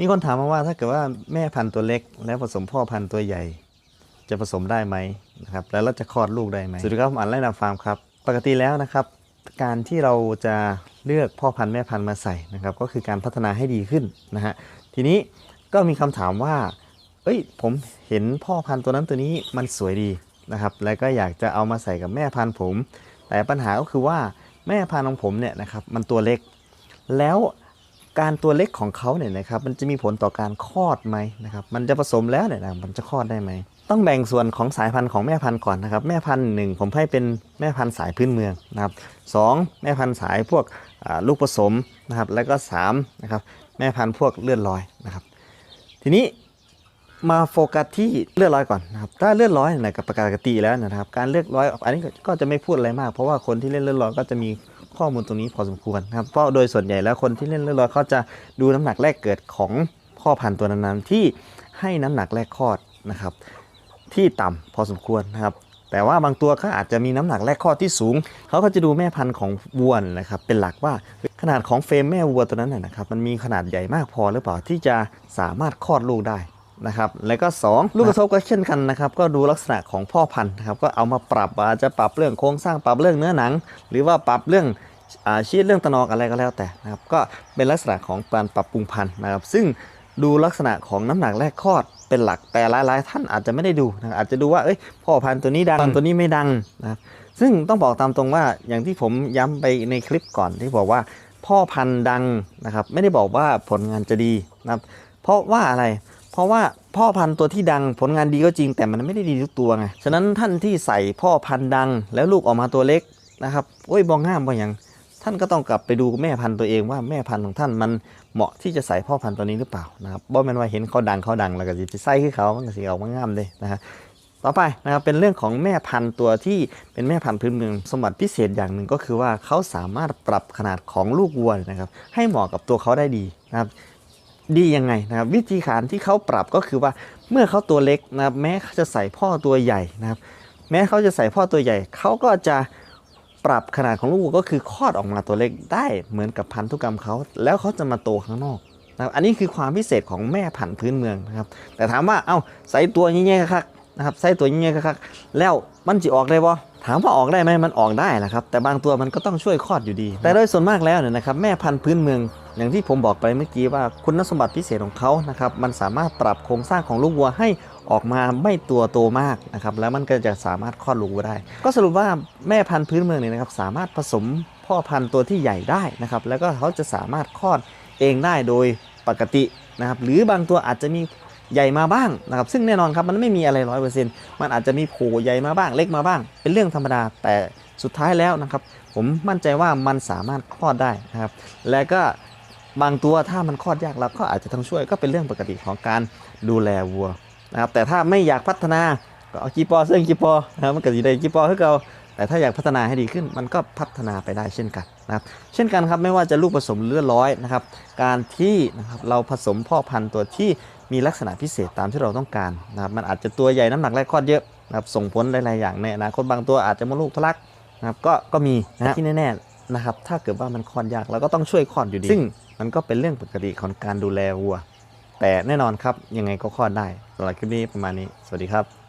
มีคนถามมาว่าถ้าเกิดว่าแม่พันธุ์ตัวเล็ก แล้วผสมพ่อพันธุ์ตัวใหญ่ จะผสมได้ไหมนะครับแล้วเราจะคลอดลูกได้ไหมสวัสดีครับผมอันไล่นาฟาร์มครับปกติแล้วนะครับ การที่เราจะเลือกพ่อพันธุ์แม่พันธุ์มาใส่นะครับ ก็คือการพัฒนาให้ดีขึ้นนะฮะทีนี้ก็มีคำถามว่า เอ้ยผมเห็นพ่อพันธุ์ตัวนั้นตัวนี้มันสวยดีนะครับ แล้วก็อยากจะเอามาใส่กับแม่พันธุ์ผม แต่ปัญหาก็คือว่าแม่พันธุ์ของผมเนี่ยนะครับมันตัวเล็ก แล้ว การตัวเล็กของเขาเนี่ยนะครับมันจะมีผลต่อการคลอดไหมนะครับมันจะผสมแล้วเนี่ยนะมันจะคลอดได้ไหม ต้องแบ่งส่วนของสายพันธุ์ของแม่พันธุ์ก่อนนะครับแม่พันธุ์หนึ่งผมให้เป็นแม่พันธุ์สายพื้นเมืองนะครับสองแม่พันธุ์สายพวกลูกผสมนะครับแล้วก็สามนะครับแม่พันธุ์พวกเลือดลอยนะครับทีนี้มาโฟกัสที่เลือดร้อยก่อนนะครับถ้าเลือดร้อยเนี่ยกับปกติแล้วนะครับการเลือดร้อยอันนี้ก็จะไม่พูดอะไรมาก เพราะว่าคนที่เล่นเลือดร้อยก็จะมี ข้อมูลตรงนี้พอสมควรนะครับเพราะโดยส่วนใหญ่แล้วคนที่เล่นเลือดร้อยเขาจะดูน้ำหนักแรกเกิดของพ่อพันธุ์ตัวนั้นๆที่ให้น้ำหนักแรกคลอดนะครับ ที่ต่ำพอสมควรนะครับ แต่ว่าบางตัวเขาอาจจะมีน้ำหนักแรกคลอดที่สูง เขาก็จะดูแม่พันธุ์ของวัวนะครับ เป็นหลักว่าขนาดของเฟรมแม่วัวตัวนั้นนะครับ มันมีขนาดใหญ่มากพอหรือเปล่าที่จะสามารถคลอดลูกได้ นะครับแล้วก็ 2 ลูกกระทบก็เช่นกันนะครับก็ดูลักษณะของพ่อพันธุ์นะครับก็เอามาปรับอาจจะปรับเรื่องโครงสร้างปรับเรื่องเนื้อหนัง หรือว่าปรับเรื่องอชีพเรื่องตะนอกอะไรก็แล้วแต่นะครับก็เป็นลักษณะของการปรับปรุงพันธุ์นะครับ ซึ่งดูลักษณะของน้ำหนักแรกคลอดเป็นหลักแต่หลายๆ ท่านอาจจะไม่ได้ดูนะอาจจะดูว่าเอ้ยพ่อพันธุ์ตัวนี้ดังตัวนี้ไม่ดังนะครับซึ่งต้องบอกตามตรงว่าอย่างที่ผมย้ำไปในคลิปก่อนที่บอกว่าพ่อพันธุ์ดังนะครับไม่ได้บอกว่าผลงานจะดีนะครับเพราะว่าอะไร เพราะว่าพ่อพันธุ์ตัวที่ดังผลงานดีก็จริงแต่มันไม่ได้ดีทุกตัวไง ฉะนั้นท่านที่ใส่พ่อพันธุ์ดัง แล้วลูกออกมาตัวเล็กนะครับโอ้ยบองง่ามบองอย่างท่านก็ต้องกลับไปดูแม่พันธุ์ตัวเองว่าแม่พันธุ์ของท่านมันเหมาะที่จะใส่พ่อพันธุ์ตัวนี้หรือเปล่านะครับบ่แม่นว่าเห็นเขาดังเขาดังแล้วก็สิใส่คือเขามันก็สิออกมางามเลยนะฮะต่อไปนะครับเป็นเรื่องของแม่พันธุ์ตัวที่เป็นแม่พันธุ์พื้นเมืองสมบัติพิเศษอย่างหนึ่งก็คือว่าเขาสามารถปรับขนาดของลูกวัวนะครับให้เหมาะกับตัวเขาได้ดีนะครับ ดียังไงนะครับวิธีการที่เขาปรับก็คือว่าเมื่อเขาตัวเล็กนะครับแม้เขาจะใส่พ่อตัวใหญ่นะครับ แม้เขาจะใส่พ่อตัวใหญ่ เขาก็จะปรับขนาดของลูกก็คือคลอดออกมาตัวเล็กได้เหมือนกับพันธุกรรมเขาแล้วเขาจะมาโตข้างนอกนะครับอันนี้คือความพิเศษของแม่พันธุ์พื้นเมืองนะครับ แต่ถามว่าเอ้าใส่ตัวยิ่งๆคักนะครับใส่ตัวยิ่งๆคักแล้วมันจะออกได้บ่ถามว่าออกได้ไหมมันออกได้แหละครับแต่บางตัวมันก็ต้องช่วยคลอดอยู่ดี แต่โดยส่วนมากแล้วเนี่ยนะครับแม่พันธุ์พื้นเมือง อย่างที่ผมบอกไปเมื่อกี้ว่าคุณสมบัติพิเศษของเขานะครับมันสามารถปรับโครงสร้างของลูกวัวให้ออกมาไม่ตัวโตมากนะครับแล้วมันก็จะสามารถคลอดลูกวัวได้ ก็สรุปว่าแม่พันธุ์พื้นเมืองเนี่ยนะครับสามารถผสมพ่อพันธุ์ตัวที่ใหญ่ได้นะครับแล้วก็เขาจะสามารถคลอดเองได้โดยปกตินะครับหรือบางตัวอาจจะมีใหญ่มาบ้างนะครับซึ่งแน่นอนครับมันไม่มีอะไรร้อยเปอร์เซ็นต์มันอาจจะมีโผล่ใหญ่มาบ้างเล็กมาบ้าง เป็นเรื่องธรรมดาแต่สุดท้ายแล้วนะครับผมมั่นใจว่ามันสามารถคลอดได้นะครับและก็ บางตัวถ้ามันคลอดยากเราก็อาจจะต้องช่วยก็เป็นเรื่องปกติของการดูแลวัวนะครับแต่ถ้าไม่อยากพัฒนาก็เอากีปอเสื้อกีปอนะครับมันก็จะได้กีปอให้เราแต่ถ้าอยากพัฒนาให้ดีขึ้นมันก็พัฒนาไปได้เช่นกันนะครับเช่นกันครับไม่ว่าจะลูกผสมหรือเลือดร้อยนะครับการที่นะครับเราผสมพ่อพันธุ์ตัวที่มีลักษณะพิเศษตามที่เราต้องการนะครับมันอาจจะตัวใหญ่น้ำหนักแรกคลอดเยอะนะครับส่งผลหลายๆอย่างในอนาคตบางตัวอาจจะมดลูกทะลักนะครับก็ก็มีนะที่แน่ๆนะครับถ้าเกิดว่ามันคลอดยากเราก็ต้องช่วยคลอดอยู่ดีซึ่ง มันก็เป็นเรื่องปกติของการดูแลวัว แต่แน่นอนครับยังไงก็คลอดได้สำหรับคลิปนี้ประมาณนี้ สวัสดีครับ